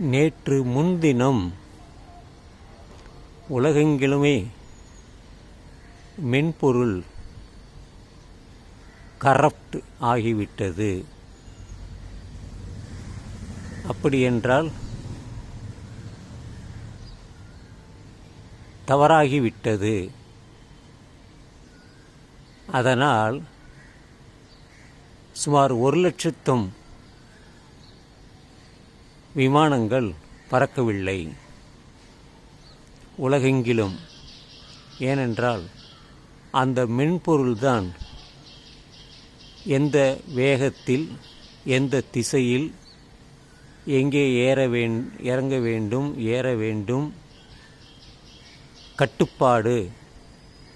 நேற்று முன்தினம் உலகெங்கிலுமே மென்பொருள் கரப்ட் ஆகிவிட்டது. அப்படியென்றால் தவறாகிவிட்டது. அதனால் சுமார் ஒரு லட்சத்தும் விமானங்கள் பறக்கவில்லை. உலகெங்கிலும். ஏனென்றால் அந்த மென்பொருள்தான் எந்த வேகத்தில் எந்த திசையில் எங்கே ஏற வேண் இறங்க வேண்டும் ஏற வேண்டும் கட்டுப்பாடு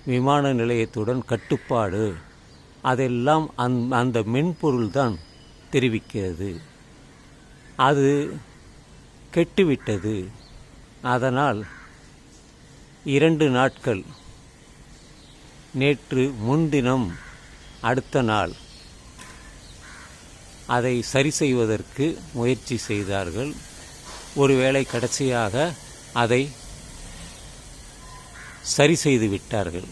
விமான நிலையத்துடன் கட்டுப்பாடு அதெல்லாம் அந் அந்த மென்பொருள்தான் தெரிவிக்கிறது. அது கெட்டுவிட்டது. அதனால் இரண்டு நாட்கள். நேற்று முன்தினம் அடுத்த நாள். அதை சரி செய்வதற்கு முயற்சி செய்தார்கள். ஒருவேளை கடைசியாக அதை சரி செய்து விட்டார்கள்.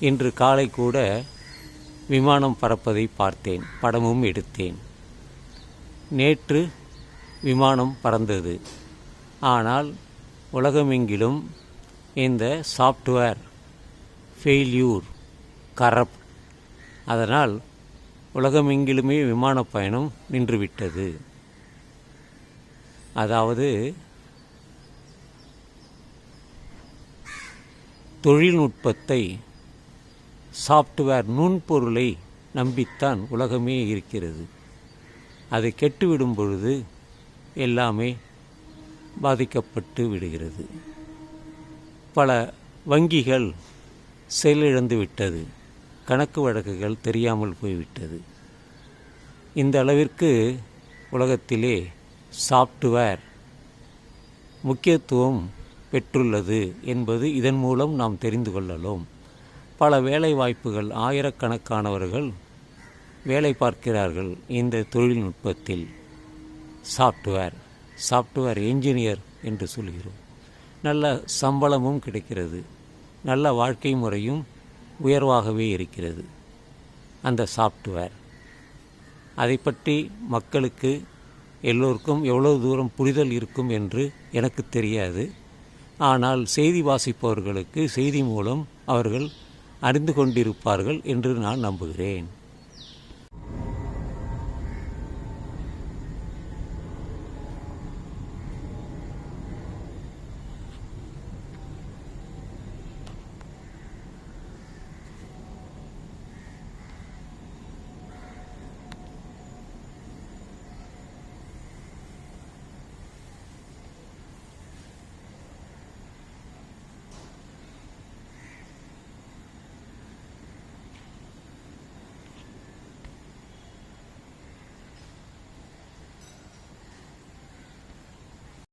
இன்று காலை கூட விமானம் பறப்பதை பார்த்தேன். படமும் எடுத்தேன். நேற்று விமானம் பறந்தது. ஆனால் உலகமெங்கிலும் இந்த சாஃப்ட்வேர் ஃபெயில்யூர் கரப்ட் அதனால் உலகமெங்கிலுமே விமான பயணம் நின்றுவிட்டது. அதாவது தொழில்நுட்பத்தை சாஃப்ட்வேர் நுண்பொருளை நம்பித்தான் உலகமே இருக்கிறது. அது கெட்டுவிடும் பொழுது எல்லாமே பாதிக்கப்பட்டு விடுகிறது. பல வங்கிகள் செயலிழந்து விட்டது. கணக்கு வழக்குகள் தெரியாமல் போய்விட்டது. இந்த அளவிற்கு உலகத்திலே சாஃப்ட்வேர் முக்கியத்துவம் பெற்றுள்ளது என்பது இதன் மூலம் நாம் தெரிந்து கொள்ளலாம். பல வேலை வாய்ப்புகள் ஆயிரக்கணக்கானவர்கள் வேலை பார்க்கிறார்கள் இந்த தொழில்நுட்பத்தில். சாஃப்ட்வேர் சாஃப்ட்வேர் என்ஜினியர் என்று சொல்கிறோம். நல்ல சம்பளமும் கிடைக்கிறது. நல்ல வாழ்க்கை முறையும் உயர்வாகவே இருக்கிறது. அந்த சாஃப்ட்வேர் அதை பற்றி மக்களுக்கு எல்லோருக்கும் எவ்வளவு தூரம் புரிதல் இருக்கும் என்று எனக்கு தெரியாது. ஆனால் செய்தி வாசிப்பவர்களுக்கு செய்தி மூலம் அவர்கள் அறிந்து கொண்டிருப்பார்கள் என்று நான் நம்புகிறேன்.